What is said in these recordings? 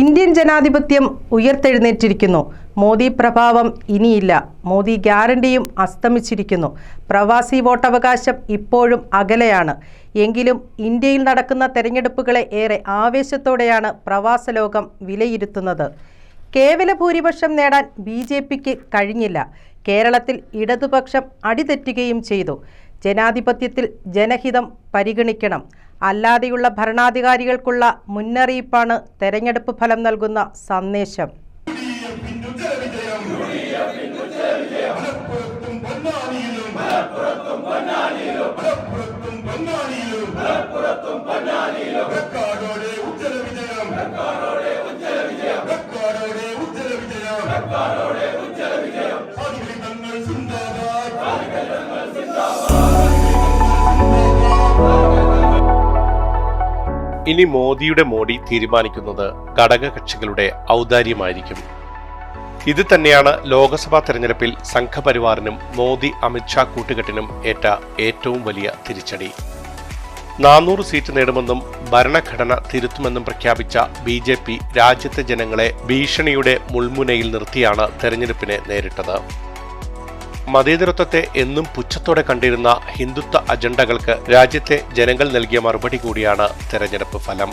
Indian ജനാധിപത്യം ഉയർത്തെഴുന്നേറ്റിരിക്കുന്നു. മോദി പ്രഭാവം ഇനിയില്ല. മോദി ഗ്യാരണ്ടിയും അസ്തമിച്ചിരിക്കുന്നു. പ്രവാസി വോട്ടവകാശം ഇപ്പോഴും അകലെയാണ്. എങ്കിലും ഇന്ത്യയിൽ നടക്കുന്ന തെരഞ്ഞെടുപ്പുകളെ ഏറെ ആവേശത്തോടെയാണ് പ്രവാസ ലോകം വിലയിരുത്തുന്നത്. കേവല ഭൂരിപക്ഷം നേടാൻ ബി ജെ പിക്ക് കഴിഞ്ഞില്ല. കേരളത്തിൽ ഇടതുപക്ഷം അടിതെറ്റുകയും ചെയ്തു. ജനാധിപത്യത്തിൽ ജനഹിതം പരിഗണിക്കണം. അല്ലാതെയുള്ള ഭരണാധികാരികൾക്കുള്ള മുന്നറിയിപ്പാണ് തെരഞ്ഞെടുപ്പ് ഫലം നൽകുന്ന സന്ദേശം. ഇനി മോദിയുടെ മോഡി തീരുമാനിക്കുന്നത് ഘടകകക്ഷികളുടെ ഔദാര്യമായിരിക്കും. ഇത് തന്നെയാണ് ലോക്സഭാ തെരഞ്ഞെടുപ്പിൽ സംഘപരിവാറിനും മോദി അമിത്ഷാ കൂട്ടുകെട്ടിനും ഏറ്റ ഏറ്റവും വലിയ തിരിച്ചടി. നാനൂറ് സീറ്റ് നേടുമെന്നും ഭരണഘടന തിരുത്തുമെന്നും പ്രഖ്യാപിച്ച ബി ജെ പി രാജ്യത്തെ ജനങ്ങളെ ഭീഷണിയുടെ മുൾമുനയിൽ നിർത്തിയാണ് തെരഞ്ഞെടുപ്പിനെ നേരിട്ടത്. മതേതരത്വത്തെ എന്നും പുച്ഛത്തോടെ കണ്ടിരുന്ന ഹിന്ദുത്വ അജണ്ടകൾക്ക് രാജ്യത്തെ ജനങ്ങൾ നൽകിയ മറുപടി കൂടിയാണ് തെരഞ്ഞെടുപ്പ് ഫലം.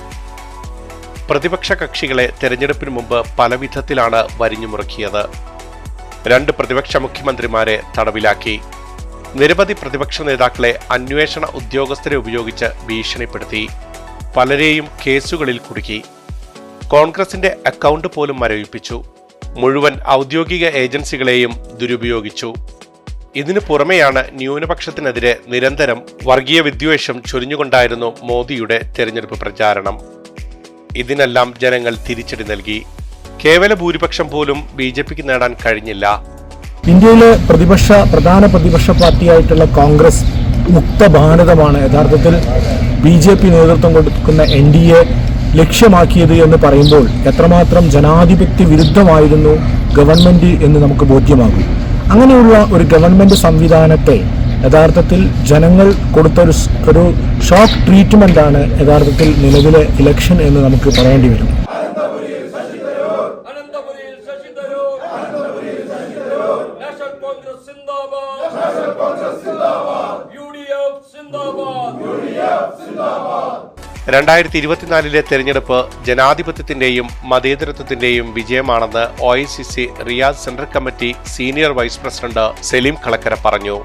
പ്രതിപക്ഷ കക്ഷികളെ തെരഞ്ഞെടുപ്പിന് മുമ്പ് പലവിധത്തിലാണ് വരിഞ്ഞുമുറുക്കിയത് രണ്ട് പ്രതിപക്ഷ മുഖ്യമന്ത്രിമാരെ തടവിലാക്കി. നിരവധി പ്രതിപക്ഷ നേതാക്കളെ അന്വേഷണ ഉദ്യോഗസ്ഥരെ ഉപയോഗിച്ച് ഭീഷണിപ്പെടുത്തി. പലരെയും കേസുകളിൽ കുടുക്കി. കോൺഗ്രസിന്റെ അക്കൗണ്ട് പോലും മരവിപ്പിച്ചു. മുഴുവൻ ഔദ്യോഗിക ഏജൻസികളെയും ദുരുപയോഗിച്ചു. ഇതിനു പുറമെയാണ് ന്യൂനപക്ഷത്തിനെതിരെ നിരന്തരം വർഗീയ വിദ്വേഷം ചൊരിഞ്ഞുകൊണ്ടായിരുന്നു മോദിയുടെ തെരഞ്ഞെടുപ്പ് പ്രചാരണം. ഇതിനെല്ലാം ജനങ്ങൾ തിരിച്ചടി നൽകി. കേവല ഭൂരിപക്ഷം പോലും ബി ജെ പിക്ക് നേടാൻ കഴിഞ്ഞില്ല. ഇന്ത്യയിലെ പ്രതിപക്ഷ പ്രധാന പ്രതിപക്ഷ പാർട്ടിയായിട്ടുള്ള കോൺഗ്രസ് മുക്ത ഭാരതമാണ്. യഥാർത്ഥത്തിൽ ബി ജെ പി നേതൃത്വം കൊടുക്കുന്ന എൻ ഡി എ ലക്ഷ്യമാക്കിയത് എന്ന് പറയുമ്പോൾ എത്രമാത്രം ജനാധിപത്യ വിരുദ്ധമായിരുന്നു ഗവൺമെന്റ് എന്ന് നമുക്ക് ബോധ്യമാകും. അങ്ങനെയുള്ള ഒരു ഗവൺമെന്റ് സംവിധാനത്തെ യഥാർത്ഥത്തിൽ ജനങ്ങൾ കൊടുത്ത ഒരു ഒരു ഷോക്ക് ട്രീറ്റ്മെന്റ് ആണ് യഥാർത്ഥത്തിൽ നിലവിലെ ഇലക്ഷൻ എന്ന് നമുക്ക് പറയേണ്ടി വരും. കോൺഗ്രസ് സിന്ദാബാദ്. നാഷണൽ കോൺഗ്രസ് സിന്ദാബാദ്. യു ഡി എഫ് സിന്ദാബാദ്. രണ്ടായിരത്തി ഇരുപത്തിനാലിലെ തെരഞ്ഞെടുപ്പ് ജനാധിപത്യത്തിന്റെയും മതേതരത്വത്തിന്റെയും വിജയമാണെന്ന് O I C C Riyadh central committee senior vice president Saleem Kalakkara പറഞ്ഞു.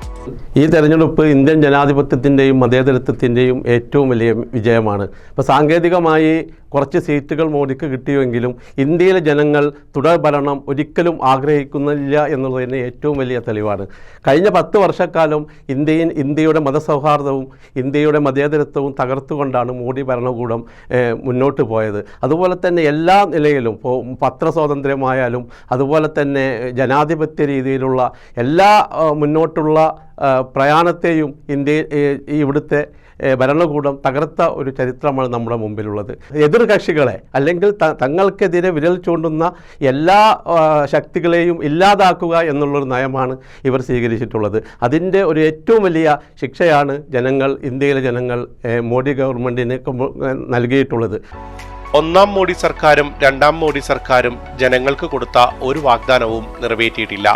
ഈ തെരഞ്ഞെടുപ്പ് ഇന്ത്യൻ ജനാധിപത്യത്തിന്റെയും മതേതരത്വത്തിന്റെയും ഏറ്റവും വലിയ വിജയമാണ്. ഇപ്പോൾ സാങ്കേതികമായി കുറച്ച് സീറ്റുകൾ മോദിക്ക് കിട്ടിയുവെങ്കിലും ഇന്ത്യയിലെ ജനങ്ങൾ തുടർ ഭരണം ഒരിക്കലും ആഗ്രഹിക്കുന്നില്ല എന്നുള്ളത് എന്നുള്ളതിന് ഏറ്റവും വലിയ തെളിവാണ്. കഴിഞ്ഞ പത്ത് വർഷക്കാലം ഇന്ത്യയിൽ ഇന്ത്യയുടെ മതസൗഹാർദ്ദവും ഇന്ത്യയുടെ മതേതരത്വവും തകർത്തുകൊണ്ടാണ് മോദി ഭരണകൂടം മുന്നോട്ട് പോയത്. അതുപോലെ തന്നെ എല്ലാ നിലയിലും ഇപ്പോൾ പത്രസ്വാതന്ത്ര്യമായാലും അതുപോലെ തന്നെ ജനാധിപത്യ രീതിയിലുള്ള എല്ലാ മുന്നോട്ടുള്ള പ്രയാണത്തെയും ഇന്ത്യ ഇവിടുത്തെ ഭരണകൂടം തകർത്ത ഒരു ചരിത്രമാണ് നമ്മുടെ മുമ്പിലുള്ളത്. എതിർകക്ഷികളെ അല്ലെങ്കിൽ തങ്ങൾക്കെതിരെ വിരൽ ചൂണ്ടുന്ന എല്ലാ ശക്തികളെയും ഇല്ലാതാക്കുക എന്നുള്ളൊരു നയമാണ് ഇവർ സ്വീകരിച്ചിട്ടുള്ളത്. അതിന്റെ ഒരു ഏറ്റവും വലിയ ശിക്ഷയാണ് ജനങ്ങൾ ഇന്ത്യയിലെ ജനങ്ങൾ മോഡി ഗവൺമെന്റിന് നൽകിയിട്ടുള്ളത്. ഒന്നാം മോഡി സർക്കാരും രണ്ടാം മോഡി സർക്കാരും ജനങ്ങൾക്ക് കൊടുത്ത ഒരു വാഗ്ദാനവും നിറവേറ്റിയിട്ടില്ല.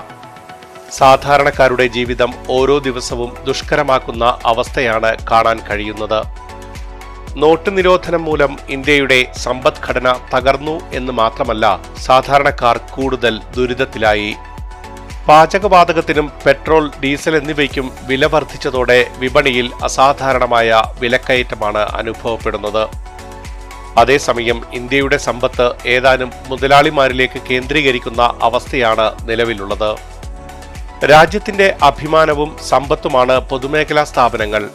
സാധാരണക്കാരുടെ ജീവിതം ഓരോ ദിവസവും ദുഷ്കരമാക്കുന്ന അവസ്ഥയാണ് കാണാൻ കഴിയുന്നത്. നോട്ട് നിരോധനം മൂലം ഇന്ത്യയുടെ സമ്പദ്ഘടന തകർന്നു എന്ന് മാത്രമല്ല സാധാരണക്കാർ കൂടുതൽ ദുരിതത്തിലായി. പാചകവാതകത്തിനും പെട്രോൾ ഡീസൽ എന്നിവയ്ക്കും വില വർദ്ധിച്ചതോടെ വിപണിയിൽ അസാധാരണമായ വിലക്കയറ്റമാണ് അനുഭവപ്പെടുന്നത്. അതേസമയം ഇന്ത്യയുടെ സമ്പത്ത് ഏതാനും മുതലാളിമാരിലേക്ക് കേന്ദ്രീകരിക്കുന്ന അവസ്ഥയാണ് നിലവിലുള്ളത്. രാജ്യത്തിന്റെ അഭിമാനവും സമ്പത്തുമാണ് പൊതുമേഖലാ സ്ഥാപനങ്ങൾ.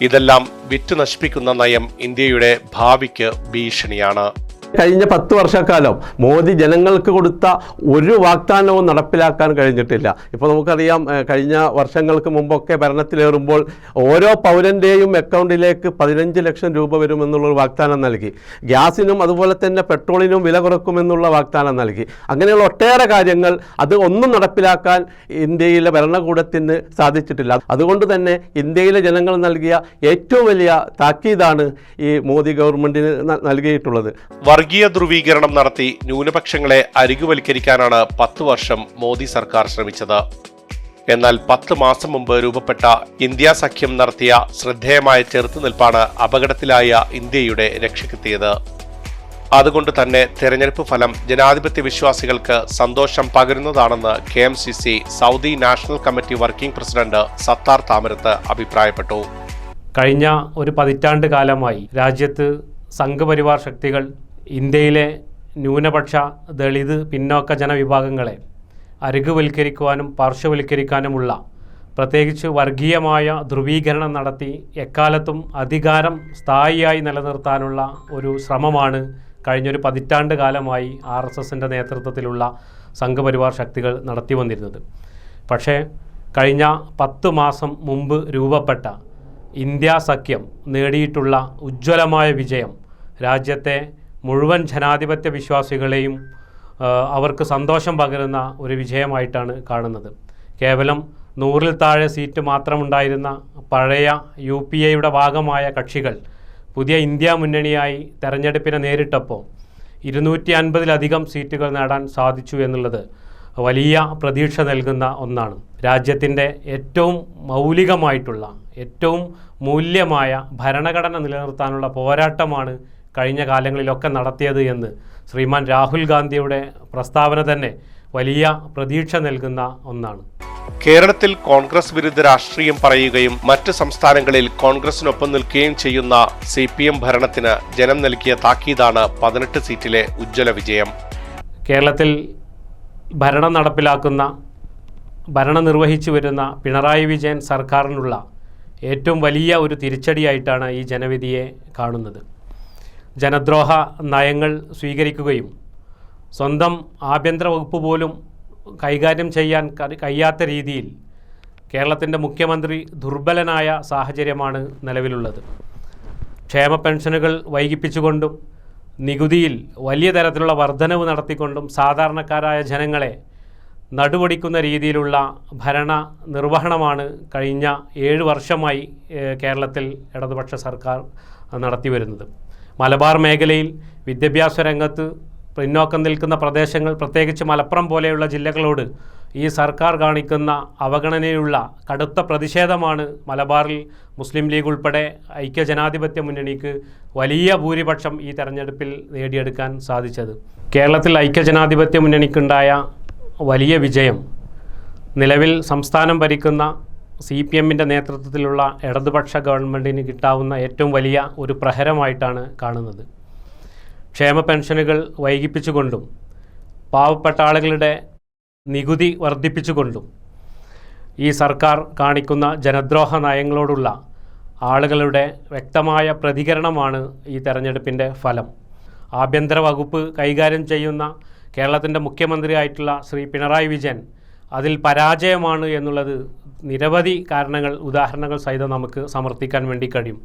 ഇതെല്ലാം വിറ്റു നശിപ്പിക്കുന്ന നയം ഇന്ത്യയുടെ ഭാവിക്ക് ഭീഷണിയാണ്. കഴിഞ്ഞ പത്ത് വർഷക്കാലം മോദി ജനങ്ങൾക്ക് കൊടുത്ത ഒരു വാഗ്ദാനവും നടപ്പിലാക്കാൻ കഴിഞ്ഞിട്ടില്ല. ഇപ്പോൾ നമുക്കറിയാം കഴിഞ്ഞ വർഷങ്ങൾക്ക് മുമ്പൊക്കെ ഭരണത്തിലേറുമ്പോൾ ഓരോ പൗരന്റെയും അക്കൗണ്ടിലേക്ക് പതിനഞ്ച് ലക്ഷം രൂപ വരുമെന്നുള്ളൊരു വാഗ്ദാനം നൽകി. ഗ്യാസിനും അതുപോലെ തന്നെ പെട്രോളിനും വില കുറക്കുമെന്നുള്ള വാഗ്ദാനം നൽകി. അങ്ങനെയുള്ള ഒട്ടേറെ കാര്യങ്ങൾ അത് ഒന്നും നടപ്പിലാക്കാൻ ഇന്ത്യയിലെ ഭരണകൂടത്തിന് സാധിച്ചിട്ടില്ല. അതുകൊണ്ട് തന്നെ ഇന്ത്യയിലെ ജനങ്ങൾ നൽകിയ ഏറ്റവും വലിയ താക്കീതാണ് ഈ മോദി ഗവൺമെന്റിന് നൽകിയിട്ടുള്ളത്. വർഗീയ ധ്രുവീകരണം നടത്തി ന്യൂനപക്ഷങ്ങളെ അരികുവൽക്കരിക്കാനാണ് പത്ത് വർഷം മോദി സർക്കാർ ശ്രമിച്ചത്. എന്നാൽ പത്ത് മാസം മുമ്പ് രൂപപ്പെട്ട ഇന്ത്യ സഖ്യം നടത്തിയ ശ്രദ്ധേയമായ ചെറുത്തുനിൽപ്പാണ് അപകടത്തിലായ ഇന്ത്യയുടെ രക്ഷയ്ക്കെത്തിയത്. അതുകൊണ്ട് തന്നെ തെരഞ്ഞെടുപ്പ് ഫലം ജനാധിപത്യ വിശ്വാസികൾക്ക് സന്തോഷം പകരുന്നതാണെന്ന് K M C C Saudi national committee working president Sattar Thamarath അഭിപ്രായപ്പെട്ടു. കഴിഞ്ഞ ഒരു പതിറ്റാണ്ട് കാലമായി രാജ്യത്ത് സംഘപരിവാർ ശക്തികൾ ഇന്ത്യയിലെ ന്യൂനപക്ഷ ദളിത് പിന്നോക്ക ജനവിഭാഗങ്ങളെ അരികുവൽക്കരിക്കുവാനും പാർശ്വവൽക്കരിക്കാനുമുള്ള പ്രത്യേകിച്ച് വർഗീയമായ ധ്രുവീകരണം നടത്തി എക്കാലത്തും അധികാരം സ്ഥായിയായി നിലനിർത്താനുള്ള ഒരു ശ്രമമാണ് കഴിഞ്ഞൊരു പതിറ്റാണ്ട് കാലമായി ആർ എസ് എസിന്റെ നേതൃത്വത്തിലുള്ള സംഘപരിവാർ ശക്തികൾ നടത്തി വന്നിരുന്നത്. പക്ഷേ കഴിഞ്ഞ പത്ത് മാസം മുമ്പ് രൂപപ്പെട്ട ഇന്ത്യ സഖ്യം നേടിയിട്ടുള്ള ഉജ്ജ്വലമായ വിജയം രാജ്യത്തെ മുഴുവൻ ജനാധിപത്യ വിശ്വാസികളെയും അവർക്ക് സന്തോഷം പകരുന്ന ഒരു വിജയമായിട്ടാണ് കാണുന്നത്. കേവലം നൂറിൽ താഴെ സീറ്റ് മാത്രമുണ്ടായിരുന്ന പഴയ യു പി എയുടെ ഭാഗമായ കക്ഷികൾ പുതിയ ഇന്ത്യ മുന്നണിയായി തെരഞ്ഞെടുപ്പിനെ നേരിട്ടപ്പോൾ ഇരുന്നൂറ്റി അൻപതിലധികം സീറ്റുകൾ നേടാൻ സാധിച്ചു എന്നുള്ളത് വലിയ പ്രതീക്ഷ നൽകുന്ന ഒന്നാണ്. രാജ്യത്തിന്റെ ഏറ്റവും മൗലികമായിട്ടുള്ള ഏറ്റവും മൂല്യമായ ഭരണഘടന നിലനിർത്താനുള്ള പോരാട്ടമാണ് കഴിഞ്ഞ കാലങ്ങളിലൊക്കെ നടത്തിയത് എന്ന് ശ്രീമാൻ രാഹുൽ ഗാന്ധിയുടെ പ്രസ്താവന തന്നെ വലിയ പ്രതീക്ഷ നൽകുന്ന ഒന്നാണ്. കേരളത്തിൽ കോൺഗ്രസ് വിരുദ്ധ രാഷ്ട്രീയം പറയുകയും മറ്റ് സംസ്ഥാനങ്ങളിൽ കോൺഗ്രസിനൊപ്പം നിൽക്കുകയും ചെയ്യുന്ന സി പി എം ഭരണത്തിന് ജനം നൽകിയ താക്കീതാണ് പതിനെട്ട് സീറ്റിലെ ഉജ്ജ്വല വിജയം. കേരളത്തിൽ ഭരണം നടപ്പിലാക്കുന്ന ഭരണം നിർവഹിച്ചു വരുന്ന പിണറായി വിജയൻ സർക്കാരിനുള്ള ഏറ്റവും വലിയ ഒരു തിരിച്ചടിയായിട്ടാണ് ഈ ജനവിധിയെ കാണുന്നത്. ജനദ്രോഹ നയങ്ങൾ സ്വീകരിക്കുകയും സ്വന്തം ആഭ്യന്തര വകുപ്പ് പോലും കൈകാര്യം ചെയ്യാൻ കഴിയാത്ത രീതിയിൽ കേരളത്തിന്റെ മുഖ്യമന്ത്രി ദുർബലനായ സാഹചര്യമാണ് നിലവിലുള്ളത്. ക്ഷേമ പെൻഷനുകൾ വൈകിപ്പിച്ചുകൊണ്ടും നികുതിയിൽ വലിയ തരത്തിലുള്ള വർധനവ് നടത്തിക്കൊണ്ടും സാധാരണക്കാരായ ജനങ്ങളെ നടുവടിക്കുന്ന രീതിയിലുള്ള ഭരണ നിർവഹണമാണ് കഴിഞ്ഞ ഏഴ് വർഷമായി കേരളത്തിൽ ഇടതുപക്ഷ സർക്കാർ നടത്തി വരുന്നത് മലബാർ മേഖലയിൽ വിദ്യാഭ്യാസ രംഗത്ത് പിന്നോക്കം നിൽക്കുന്ന പ്രദേശങ്ങൾ പ്രത്യേകിച്ച് മലപ്പുറം പോലെയുള്ള ജില്ലകളോട് ഈ സർക്കാർ കാണിക്കുന്ന അവഗണനയുള്ള കടുത്ത പ്രതിഷേധമാണ് മലബാറിൽ മുസ്ലിം ലീഗ് ഉൾപ്പെടെ ഐക്യജനാധിപത്യ മുന്നണിക്ക് വലിയ ഭൂരിപക്ഷം ഈ തെരഞ്ഞെടുപ്പിൽ നേടിയെടുക്കാൻ സാധിച്ചത്. കേരളത്തിൽ ഐക്യജനാധിപത്യ മുന്നണിക്കുണ്ടായ വലിയ വിജയം നിലവിൽ സംസ്ഥാനം ഭരിക്കുന്ന സി പി എമ്മിന്റെ നേതൃത്വത്തിലുള്ള ഇടതുപക്ഷ ഗവൺമെന്റിന് കിട്ടാവുന്ന ഏറ്റവും വലിയ ഒരു പ്രഹരമായിട്ടാണ് കാണുന്നത്. ക്ഷേമ പെൻഷനുകൾ വൈകിപ്പിച്ചുകൊണ്ടും പാവപ്പെട്ട ആളുകളുടെ നികുതി വർദ്ധിപ്പിച്ചുകൊണ്ടും ഈ സർക്കാർ കാണിക്കുന്ന ജനദ്രോഹ നയങ്ങളോടുള്ള ആളുകളുടെ വ്യക്തമായ പ്രതികരണമാണ് ഈ തെരഞ്ഞെടുപ്പിന്റെ ഫലം. ആഭ്യന്തര വകുപ്പ് കൈകാര്യം ചെയ്യുന്ന കേരളത്തിന്റെ മുഖ്യമന്ത്രിയായിട്ടുള്ള ശ്രീ പിണറായി വിജയൻ അതിൽ പരാജയമാണ് എന്നുള്ളത് നിരവധി കാരണങ്ങൾ ഉദാഹരണങ്ങൾ സഹിതം നമുക്ക് സമർത്ഥിക്കാൻ വേണ്ടി കഴിയും.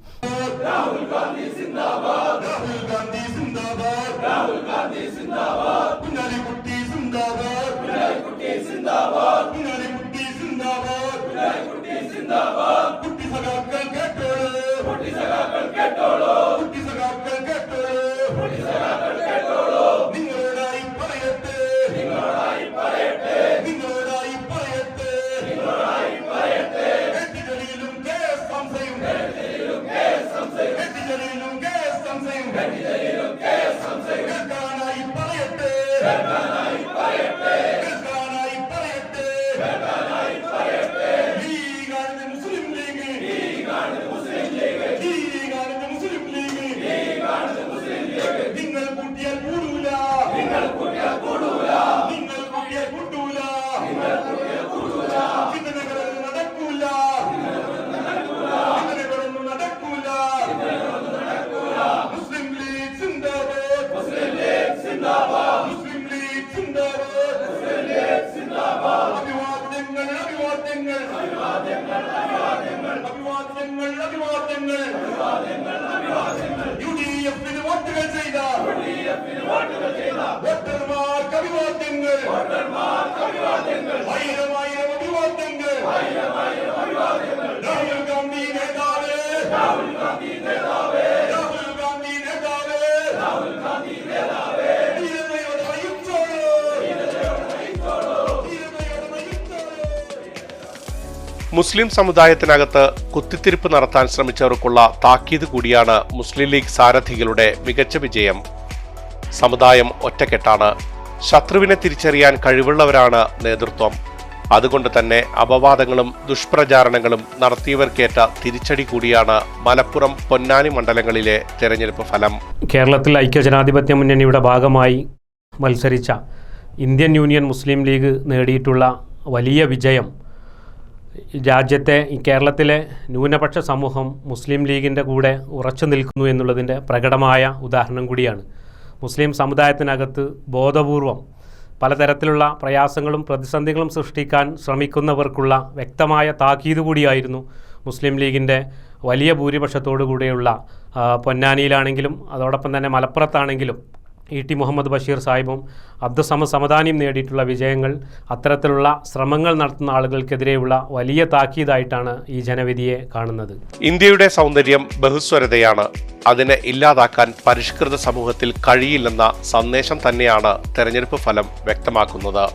മുസ്ലിം സമുദായത്തിനകത്ത് കുത്തിത്തിരിപ്പ് നടത്താൻ ശ്രമിച്ചവർക്കുള്ള താക്കീത് കൂടിയാണ് മുസ്ലിം ലീഗ് സാരഥികളുടെ മികച്ച വിജയം. സമുദായം ഒറ്റക്കെട്ടാണ്. ശത്രുവിനെ തിരിച്ചറിയാൻ കഴിവുള്ളവരാണ് നേതൃത്വം. അതുകൊണ്ട് തന്നെ അപവാദങ്ങളും ദുഷ്പ്രചാരണങ്ങളും നടത്തിയവർക്കേറ്റ തിരിച്ചടി കൂടിയാണ് മലപ്പുറം പൊന്നാനി മണ്ഡലങ്ങളിലെ തെരഞ്ഞെടുപ്പ് ഫലം. കേരളത്തിൽ ഐക്യജനാധിപത്യ മുന്നണിയുടെ ഭാഗമായി മത്സരിച്ച ഇന്ത്യൻ യൂണിയൻ മുസ്ലിം ലീഗ് നേടിയിട്ടുള്ള വലിയ വിജയം രാജ്യത്തെ കേരളത്തിലെ ന്യൂനപക്ഷ സമൂഹം മുസ്ലിം ലീഗിന്റെ കൂടെ ഉറച്ചു നിൽക്കുന്നു എന്നുള്ളതിന്റെ പ്രകടമായ ഉദാഹരണം കൂടിയാണ്. മുസ്ലിം സമുദായത്തിനകത്ത് ബോധപൂർവം പലതരത്തിലുള്ള പ്രയാസങ്ങളും പ്രതിസന്ധികളും സൃഷ്ടിക്കാൻ ശ്രമിക്കുന്നവർക്കുള്ള വ്യക്തമായ താക്കീത് കൂടിയായിരുന്നു മുസ്ലിം ലീഗിന്റെ വലിയ ഭൂരിപക്ഷത്തോടു കൂടെയുള്ള പൊന്നാനിയിലാണെങ്കിലും അതോടൊപ്പം തന്നെ മലപ്പുറത്താണെങ്കിലും ഇ ടി മുഹമ്മദ് ബഷീർ സാഹിബും അബ്ദുസമ സമദാനിയും നേടിയിട്ടുള്ള വിജയങ്ങൾ അത്തരത്തിലുള്ള ശ്രമങ്ങൾ നടത്തുന്ന ആളുകൾക്കെതിരെയുള്ള വലിയ താക്കീതായിട്ടാണ് ഈ ജനവിധിയെ കാണുന്നത്. ഇന്ത്യയുടെ സൗന്ദര്യം ബഹുസ്വരതയാണ്. അതിനെ ഇല്ലാതാക്കാൻ പരിഷ്കൃത സമൂഹത്തിൽ കഴിയില്ലെന്ന സന്ദേശം തന്നെയാണ് തെരഞ്ഞെടുപ്പ് ഫലം വ്യക്തമാക്കുന്നത്.